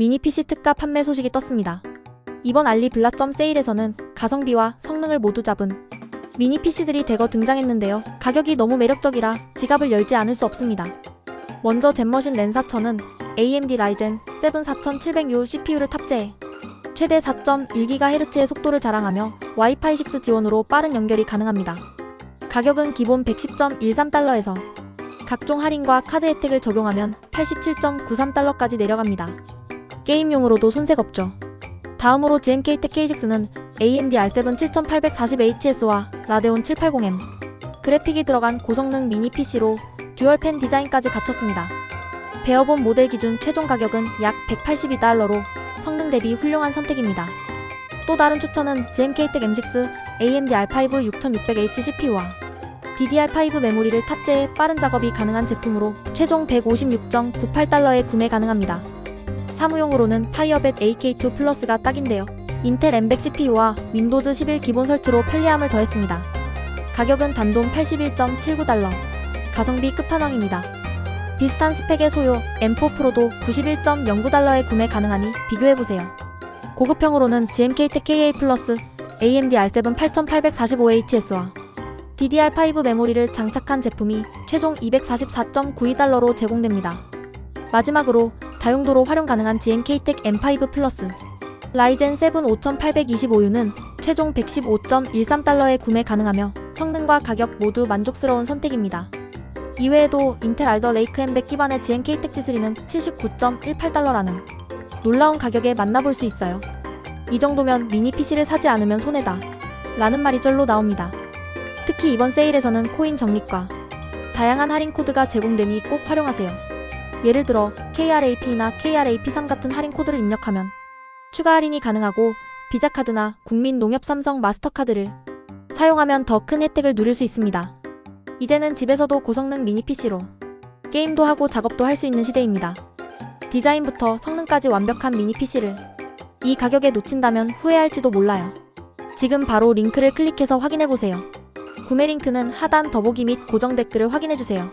미니 PC 특가 판매 소식이 떴습니다. 이번 알리 블라점 세일에서는 가성비와 성능을 모두 잡은 미니 PC들이 대거 등장했는데요. 가격이 너무 매력적이라 지갑을 열지 않을 수 없습니다. 먼저 젠머신 렌 4000은 AMD 라이젠 7 4700U CPU를 탑재해 최대 4.1GHz의 속도를 자랑하며 와이파이 6 지원으로 빠른 연결이 가능합니다. 가격은 기본 110.13달러에서 각종 할인과 카드 혜택을 적용하면 87.93달러까지 내려갑니다. 게임용으로도 손색 없죠. 다음으로 GMK-텍 K6는 AMD R7 7840HS와 라데온 780M 그래픽이 들어간 고성능 미니 PC로 듀얼펜 디자인까지 갖췄습니다. 베어본 모델 기준 최종 가격은 약 182달러로 성능 대비 훌륭한 선택입니다. 또 다른 추천은 GMK-텍 M6 AMD R5 6600H CPU와 DDR5 메모리를 탑재해 빠른 작업이 가능한 제품으로 최종 156.98달러에 구매 가능합니다. 사무용으로는 파이어벳 AK2 플러스가 딱인데요. 인텔 M100 CPU와 윈도우즈 11 기본 설치로 편리함을 더했습니다. 가격은 단돈 81.79달러. 가성비 끝판왕입니다. 비슷한 스펙의 소요 M4 프로도 91.09달러에 구매 가능하니 비교해보세요. 고급형으로는 GMK-텍 KA 플러스 AMD R7 8845HS와 DDR5 메모리를 장착한 제품이 최종 244.92달러로 제공됩니다. 마지막으로 다용도로 활용 가능한 GMK-텍 M5 플러스 라이젠 7 5825U는 최종 115.13달러에 구매 가능하며 성능과 가격 모두 만족스러운 선택입니다. 이외에도 인텔 알더 레이크 M100 기반의 GMK-텍 G3는 79.18달러라는 놀라운 가격에 만나볼 수 있어요. 이 정도면 미니 PC를 사지 않으면 손해다. 라는 말이 절로 나옵니다. 특히 이번 세일에서는 코인 적립과 다양한 할인 코드가 제공되니 꼭 활용하세요. 예를 들어 KRAP나 KRAP3 같은 할인 코드를 입력하면 추가 할인이 가능하고 비자 카드나 국민 농협 삼성 마스터카드를 사용하면 더 큰 혜택을 누릴 수 있습니다. 이제는 집에서도 고성능 미니 PC로 게임도 하고 작업도 할 수 있는 시대입니다. 디자인부터 성능까지 완벽한 미니 PC를 이 가격에 놓친다면 후회할지도 몰라요. 지금 바로 링크를 클릭해서 확인해보세요. 구매 링크는 하단 더보기 및 고정 댓글을 확인해주세요.